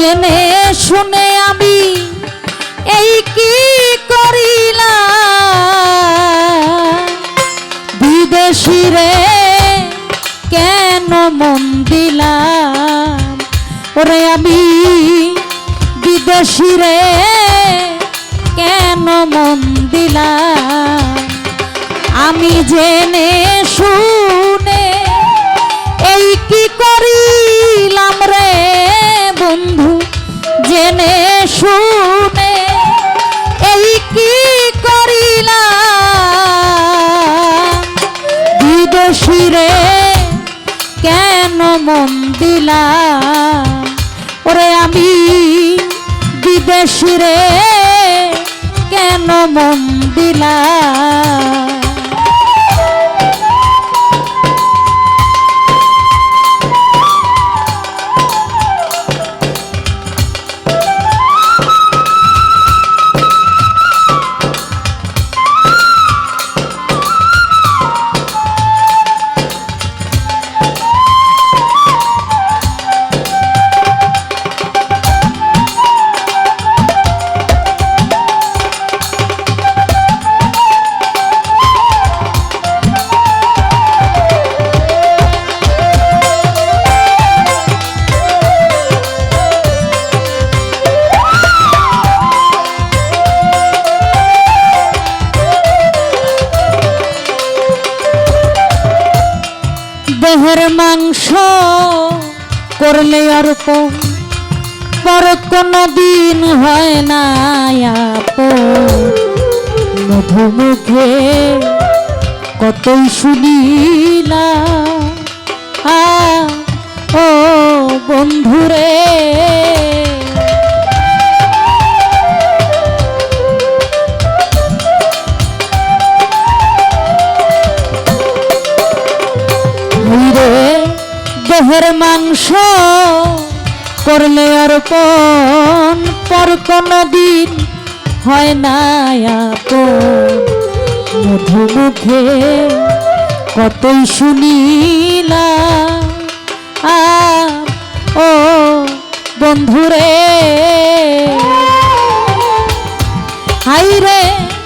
জেনে শুনে আমি এই কি করিলাম? বিদেশি রে, কেন মন দিলাম? ওরে আমি বিদেশি রে, কেন মন দিলাম? আমি জেনে শুনে এই কি করিলাম শুনে এই কি করিলাম? বিদেশি রে, কেন মন দিলাম? ওরে আমি বিদেশি রে, কেন মন দিলাম? দেহের মাংস করলে অর্প পর কোনো দিন হয় না মধুমুখে কতই শুনিলা আ, ও বন্ধুরে। দেহের মাংস করলে অর্পণ পর কোনো দিন হয় না আপন। মধুমুখে কতই শুনিলা আ, ও বন্ধুরে। হাইরে আমি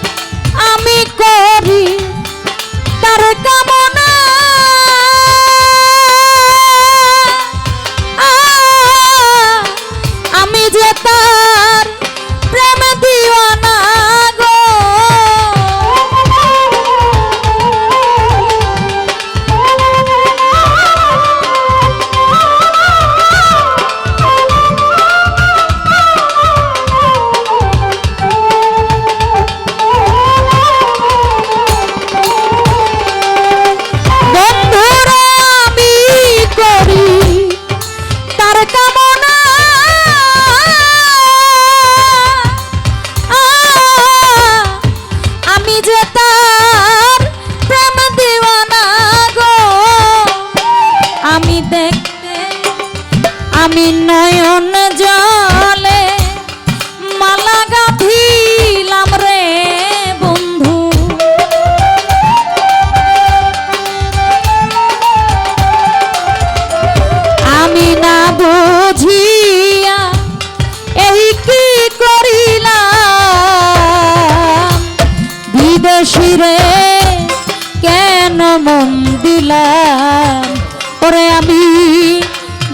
আমি নয়ন জলে মালা গাঁথিলাম রে বন্ধু। আমি না বুঝিয়া এই কি করিলাম? বিদেশি রে, কেন মন দিলাম? ওরে আমি